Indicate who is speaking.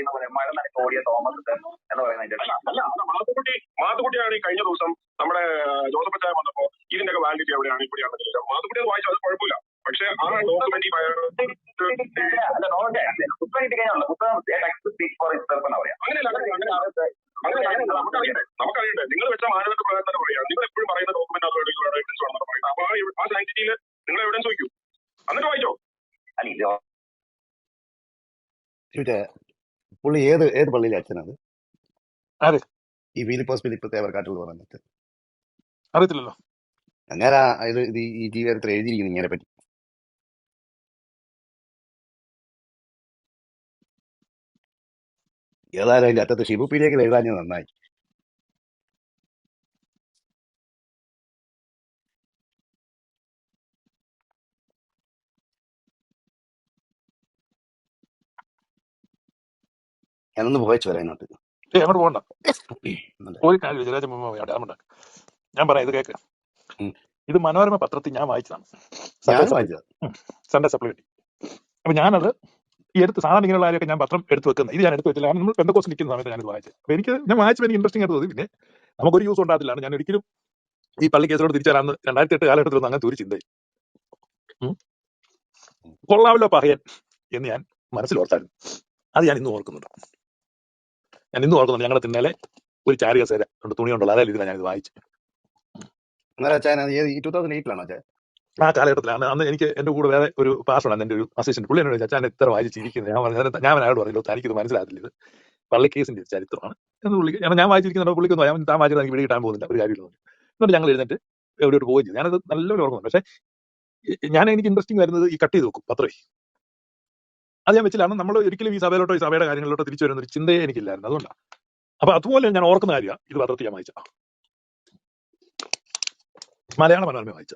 Speaker 1: പറയുന്ന പോലെ മഴ നനച്ച് ഓടിയ തോമസ് എന്ന് പറയുന്നതിന്റെ
Speaker 2: അല്ല അല്ല മാത്തുക്കുട്ടി മാത്തുക്കുട്ടിയാണ് ഈ കഴിഞ്ഞ ദിവസം നമ്മുടെ ജോസഫ് അച്ചായ വന്നപ്പോ ഇതിന്റെ ഒക്കെ വാലിഡിറ്റി എവിടെയാണ് ഇവിടെയാണ് മാത്തുക്കുട്ടി അത് വായിച്ചു അത് കുഴപ്പമില്ല. പക്ഷെ ആ ഡോക്യുമെന്റ് നമുക്കറിയണ്ടേ നിങ്ങൾ വെച്ച മാനദണ്ഡ പ്രകാരം തന്നെ പറയാം നിങ്ങൾ എപ്പോഴും പറയുന്ന ഡോക്യുമെന്റ് അത് എവിഡൻസ് വേണം പറയുന്നത് അപ്പൊ ആ സാങ്ക്ടിറ്റിയിൽ നിങ്ങൾ എവിഡൻസ് വയ്ക്കൂ. എന്നിട്ട് വായിച്ചോ.
Speaker 1: അല്ല
Speaker 3: പുള്ളി ഏത് ഏത് പള്ളിയിലെ അച്ഛനത്?
Speaker 4: ആര്?
Speaker 3: ഈ ഫിലിപ്പോസ് ഫിലിപ്പ് തേവർക്കാട്ടിൽ പറയുന്ന അച്ഛൻ
Speaker 4: അറിയത്തില്ലല്ലോ.
Speaker 3: അങ്ങനെ ഇത് ഇത് ഈ ജീവിതത്തിൽ എഴുതിയിരിക്കുന്നു ഇങ്ങനെ പറ്റി. ഏതായാലും അതിന്റെ അറ്റത്ത് ഷിബു പീഡിയക്കിൽ എഴുതാഞ്ഞത് നന്നായി. ഞാനൊന്ന് പോയച്ചു വരാം അതിനകത്ത്
Speaker 4: ഏ അങ്ങോട്ട് പോകണ്ട. ഒരു കാര്യം ഞാൻ പറയാം ഇത് കേക്ക്.
Speaker 3: ഉം.
Speaker 4: ഇത് മനോരമ പത്രത്തിൽ ഞാൻ വായിച്ചതാണ്. സൺഡേ സപ്ലി
Speaker 3: വായിച്ചത്.
Speaker 4: സൺഡേ സപ്ലി കിട്ടി അപ്പൊ ഞാനത് ഈ എടുത്ത് സാധാരണ ഇങ്ങനെയുള്ള കാര്യമൊക്കെ ഞാൻ പത്രം എടുത്ത് വെക്കുന്നത്. ഇത് ഞാൻ എടുത്ത് വെച്ചില്ല. കാരണം നമ്മൾ പെന്തക്കോസ് നിൽക്കുന്ന സമയത്ത് ഞാനിത് വായിച്ചത്. അപ്പൊ എനിക്ക് ഞാൻ വായിച്ചപ്പോൾ എനിക്ക് ഇൻട്രസ്റ്റിംഗ് ആയിട്ട് തോന്നി. പിന്നെ നമുക്കൊരു യൂസ് ഉണ്ടാകത്തില്ലാണ് ഞാൻ ഒരിക്കലും ഈ പള്ളി കേസിലോട് തിരിച്ചാലാന്ന് രണ്ടായിരത്തി എട്ട് കാലഘട്ടത്തിൽ അങ്ങനെ ഒരു ചിന്തയിൽ ഉം. കൊള്ളാമല്ലോ പഹയൻ എന്ന് ഞാൻ മനസ്സിൽ ഓർത്തായിരുന്നു. അത് ഞാൻ ഇന്ന് ഓർക്കുന്നുണ്ട്. ഞാൻ ഇന്ന് ഓർക്കുന്നു ഞങ്ങളുടെ തിന്നലെ ഒരു ചാരി കസേര ഉണ്ട് തുണി ഉണ്ടല്ലോ അതേ രീതിയിലാണ് ഞാനിത് വായിച്ചത്
Speaker 3: വായിച്ചു
Speaker 4: ആ കാലഘട്ടത്തിലാണ് അന്ന് എനിക്ക് എന്റെ കൂടെ വേറെ ഒരു പാസ്റ്ററാണ് എന്റെ ഒരു അസിസ്റ്റന്റ് പുള്ളി എന്നോട് ചാൻ ഇത്ര വായിച്ചിരിക്കുന്നത്. ഞാൻ പറഞ്ഞു ഞാൻ അയാളോട് പറഞ്ഞില്ല തനിക്കിത് മനസ്സിലാകത്തില്ല ഇത് പള്ളി കേസിന്റെ ഒരു ചരിത്രമാണ്. എന്ന് പുള്ളി ഞാൻ വായിച്ചിരിക്കുന്ന പുള്ളിക്കൊന്നും ഞാൻ താൻ വായിച്ചത് എനിക്ക് കിട്ടാൻ പോകുന്നില്ല ഒരു കാര്യമില്ല എന്നിട്ട് ഞങ്ങൾ എഴുന്നിട്ട് എവിടെയോട്ട് പോവുകയും ചെയ്തു. ഞാനത് നല്ലൊരു ഓർമ്മ പക്ഷേ ഞാൻ എനിക്ക് ഇൻട്രസ്റ്റിംഗ് വരുന്നത് ഈ കട്ട് ചെയ്ത് വെക്കും പത്രമേ അത് ഞാൻ വെച്ചിലാണ് നമ്മൾ ഒരിക്കലും ഈ സഭയിലോട്ടോ ഈ സഭയുടെ കാര്യങ്ങളിലോട്ടോ തിരിച്ചു വരുന്ന ഒരു ചിന്തയെ എനിക്കില്ലായിരുന്നു. അതുകൊണ്ടാണ് അപ്പൊ അതുപോലെ ഞാൻ ഓർക്കുന്ന കാര്യമാണ് ഇത് പത്രത്തിൽ ഞാൻ വായിച്ച. മലയാള മനോരമ വായിച്ച.